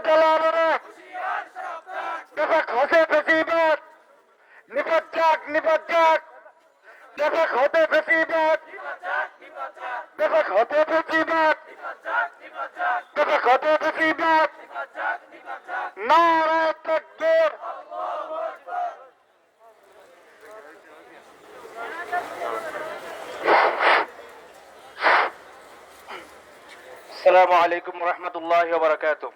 দালালেরা দেখা খসে ফেসিবাদ নিপাত যাক নিপাত যাক হতে দেখা হতে আসসালামু আলাইকুম রহমতুল্লাহ বারাকাতু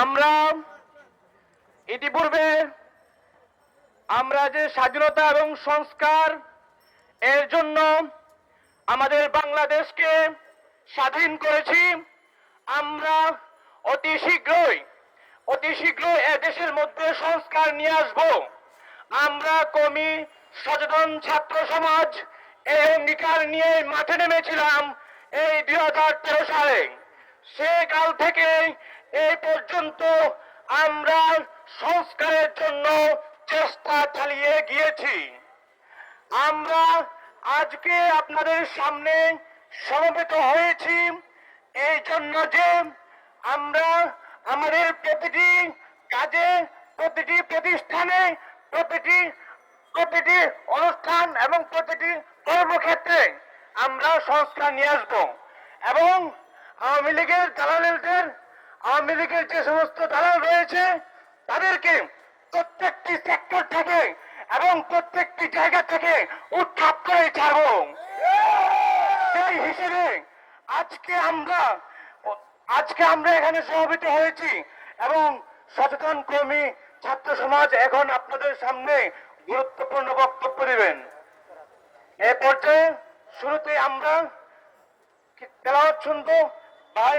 আমরা ইতিপূর্বে আমরা যে স্বাধীনতা এবং সংস্কার এর জন্য আমাদের বাংলাদেশকে স্বাধীন করেছি, আমরা অতি শীঘ্রই অতি শীঘ্রই এ দেশের মধ্যে সংস্কার নিয়ে আসব। আমরা কমি সচেতন ছাত্র সমাজ, এই অঙ্গীকার নিয়ে মাঠে নেমেছিলাম এই দুই হাজার তেরো সালে। সে কাল থেকে এই পর্যন্ত আমরা সংস্কারের জন্য চেষ্টা চালিয়ে গিয়েছি। আমরা আজকে আপনাদের সামনে সমবেত হয়েছি এই জন্য যে আমরা আমাদের প্রতিটি কাজে, প্রতিটি প্রতিষ্ঠানে, প্রতিটি প্রতিটি অনুষ্ঠান এবং প্রতিটি কর্মক্ষেত্রে আমরা সংস্কার নিয়ে আসব। এবং আওয়ামী লীগের দালালদের, আওয়ামী লীগের যে সমস্ত দালাল রয়েছে, তাদেরকে প্রত্যেকটি সেক্টর থেকে এবং প্রত্যেকটি জায়গা থেকে উৎখাত করে ছাড়বো। সেই হিসেবে আজকে আমরা আজকে আমরা এখানে সমবেত হয়েছি এবং সচেতন কর্মী ছাত্র সমাজ এখন আপনাদের সামনে গুরুত্বপূর্ণ বক্তব্য দিবেন। এ পর্যায়ে শুরুতে আমরা শুনব? ভাই